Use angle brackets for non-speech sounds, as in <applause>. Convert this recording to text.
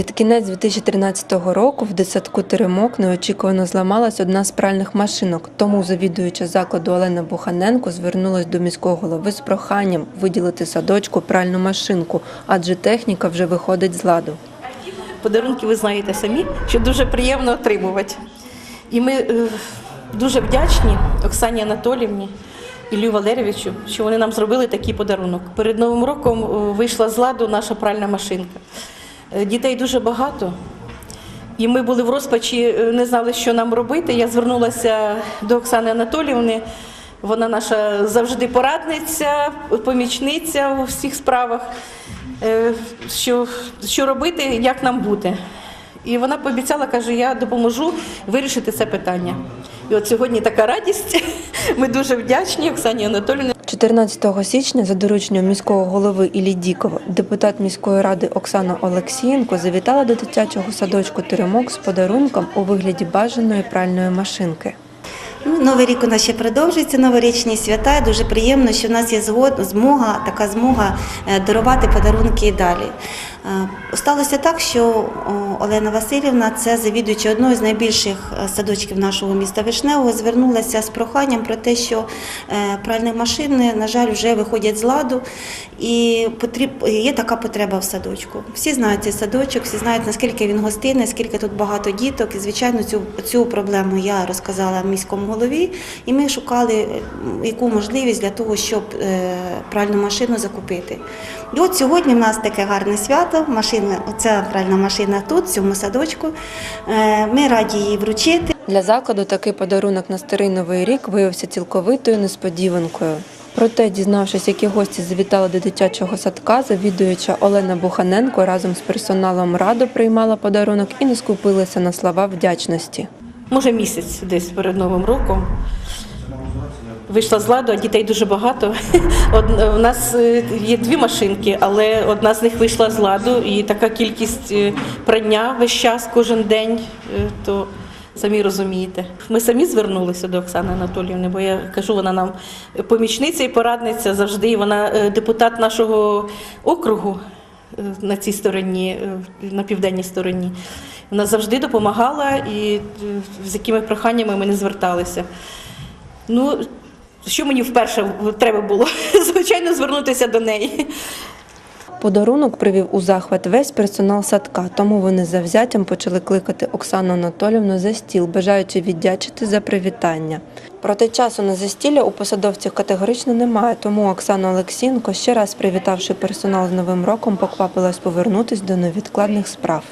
Під кінець 2013 року в дитсадку Теремок неочікувано зламалась одна з пральних машинок. Тому завідуюча закладу Олена Буханенко звернулась до міського голови з проханням виділити садочку пральну машинку, адже техніка вже виходить з ладу. Подарунки ви знаєте самі, що дуже приємно отримувати. І ми е, дуже вдячні Оксані Анатоліївні і Лю Валерійовичу, що вони нам зробили такий подарунок. Перед Новим роком е, вийшла з ладу наша пральна машинка. Е, Дітей дуже багато. І ми були в розпачі, е, не знали, що нам робити. Я звернулася до Оксани Анатоліївни. Вона наша завжди порадниця, помічниця у всіх справах, е, що, що робити, як нам бути. І вона пообіцяла, каже, я допоможу вирішити це питання. І от сьогодні така радість. <laughs> Ми дуже вдячні Оксані Анатоліївні. 14 січня за дорученням міського голови Іллі Дікова депутат міської ради Оксана Олексієнко завітала до дитячого садочку Теремок з подарунком у вигляді бажаної пральної машинки. Ну, Новий рік у нас ще продовжується, новорічні свята. Дуже приємно, що в нас є змога, така змога е, дарувати подарунки і далі. Е, Сталося так, що Олена Васильівна, це завідуюча одного з найбільших е, садочків нашого міста Вишневого, звернулася з проханням про те, що е, пральні машини, на жаль, вже виходять з ладу, і є така потреба в садочку. Всі знають цей садочок, всі знають, наскільки він гостинний, скільки тут багато діток. І, звичайно, цю, цю проблему я розказала міському голові, і ми шукали яку можливість для того, щоб пральну машину закупити. І от сьогодні в нас таке гарне свято. Машина, оця пральна машина тут, в цьому садочку. Е, Ми раді її вручити. Для закладу такий подарунок на старий новий рік виявився цілковитою несподіванкою. Проте, дізнавшись, які гості завітали до дитячого садка, завідуюча Олена Буханенко разом з персоналом радо приймала подарунок і не скупилася на слова вдячності. може місяць десь перед Новим роком. Вийшла з ладу, а дітей дуже багато. <laughs> У нас е, є дві машинки, але одна з них вийшла з ладу, і така кількість е, прання весь час, кожен день, е, то самі розумієте. Ми самі звернулися до Оксани Анатоліївни, бо я кажу, вона нам помічниця і порадниця завжди. Вона е, депутат нашого округу е, на цій стороні, е, на південній стороні. Вона завжди допомагала і е, з якими проханнями ми не зверталися. Ну, що мені вперше треба було? <laughs> Звичайно, звернутися до неї. Подарунок привів у захват весь персонал садка, тому вони завзяттям почали кликати Оксану Анатолівну за стіл, бажаючи віддячити за привітання. Проте часу на застілля у посадовців категорично немає, тому Оксана Олексієнко, ще раз привітавши персонал з Новим роком, поквапилась повернутись до невідкладних справ.